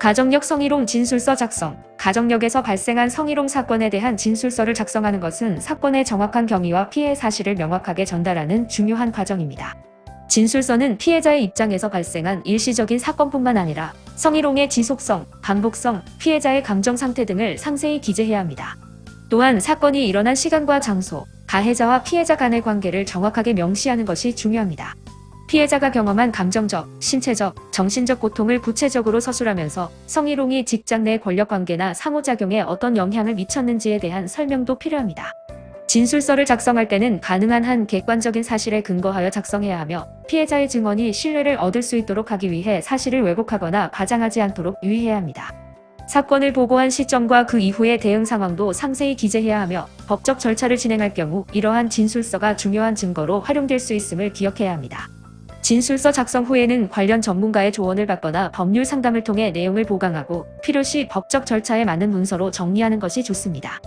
가정력 성희롱 진술서 작성. 가정력에서 발생한 성희롱 사건에 대한 진술서를 작성하는 것은 사건의 정확한 경위와 피해 사실을 명확하게 전달하는 중요한 과정입니다. 진술서는 피해자의 입장에서 발생한 일시적인 사건뿐만 아니라 성희롱의 지속성, 반복성, 피해자의 감정 상태 등을 상세히 기재해야 합니다. 또한 사건이 일어난 시간과 장소, 가해자와 피해자 간의 관계를 정확하게 명시하는 것이 중요합니다. 피해자가 경험한 감정적, 신체적, 정신적 고통을 구체적으로 서술하면서 성희롱이 직장 내 권력 관계나 상호작용에 어떤 영향을 미쳤는지에 대한 설명도 필요합니다. 진술서를 작성할 때는 가능한 한 객관적인 사실에 근거하여 작성해야 하며 피해자의 증언이 신뢰를 얻을 수 있도록 하기 위해 사실을 왜곡하거나 과장하지 않도록 유의해야 합니다. 사건을 보고한 시점과 그 이후의 대응 상황도 상세히 기재해야 하며 법적 절차를 진행할 경우 이러한 진술서가 중요한 증거로 활용될 수 있음을 기억해야 합니다. 진술서 작성 후에는 관련 전문가의 조언을 받거나 법률 상담을 통해 내용을 보강하고 필요시 법적 절차에 맞는 문서로 정리하는 것이 좋습니다.